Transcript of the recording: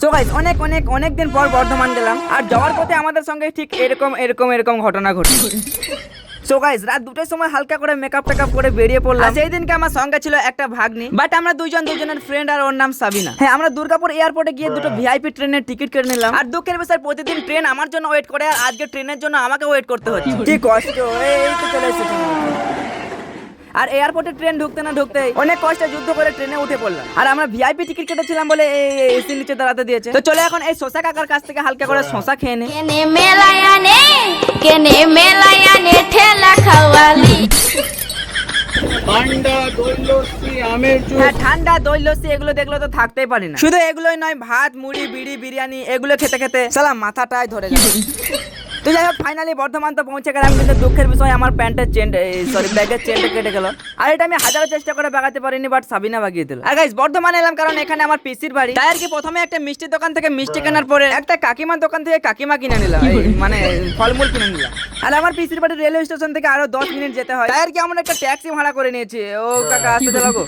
So guys অনেক অনেক অনেক দিন পর বর্ধমান গেলাম। আর যাওয়ার পথে আমাদের সঙ্গে ঠিক এরকম এরকম এরকম ঘটনা ঘটে সো গাইস রাত দুটোর সময় হালকা করে মেকআপ টেকআপ করে বেরিয়ে পড়লাম। সেই দিনকে আমার সঙ্গে ছিল একটা ভাগ্নি বাট আমরা দুইজন দুজনের ফ্রেন্ড আর ওর নাম সাবিনা। হ্যাঁ আমরা দুর্গাপুর এয়ারপোর্টে গিয়ে দুটো ভিআইপি ট্রেনের টিকিট কেটে নিলাম। আর দুঃখের বিষয় প্রতিদিন ট্রেন আমার জন্য ওয়েট করে আর আজকে ট্রেনের জন্য আমাকে ওয়েট করতে হচ্ছে। কি কষ্ট এই তো চলে এসেছে। আর এয়ারপোর্টে ট্রেন ঢুকতে না ঢুকতে অনেক কষ্টে যুদ্ধ করে ট্রেনে উঠে পড়লাম। আর আমরা ভিআইপি টিকিট কেটেছিলাম বলে এসি নিচে দাঁড়াতে দিয়েছে। তো চলে এখন এই শশা কাকার কাছ থেকে হালকা করে শশা খেয়ে নে। কেনে মেলায়ানে কেনে মেলায়ানে ঠেলা খাওয়ালি। ঠান্ডা হ্যাঁ ঠান্ডা দই লস্যি এগুলো দেখলে তো থাকতেই পারি না। শুধু এগুলোই নয় ভাত মুড়ি বিড়ি বিরিয়ানি এগুলো খেতে খেতে সালা মাথাটাই ধরে গেল। তো যাই হোক ফাইনালি বর্ধমান তো পৌঁছে গেলাম কিন্তু দুঃখের বিষয় আমার প্যান্টের চেন সরি ব্যাগের চেনটা কেটে গেল। আর এটা আমি হাজারো চেষ্টা করে বাগাতে পারিনি বাট সাবিনা বাগিয়ে দিল। আর গাইস বর্ধমান এলাম কারণ এখানে আমার পিসির বাড়ি। তাই আর কি প্রথমে একটা মিষ্টির দোকান থেকে মিষ্টি কেনার পরে একটা কাকিমার দোকান থেকে কাকিমা কিনে নিলাম মানে ফলমূল কিনে নিলাম। আর আমার পিসির বাড়ি রেলওয়ে স্টেশন থেকে আরও দশ মিনিট যেতে হয়। তাই আর কি আমরা একটা ট্যাক্সি ভাড়া করে নিয়েছি। ও কাকা আসতে দেবো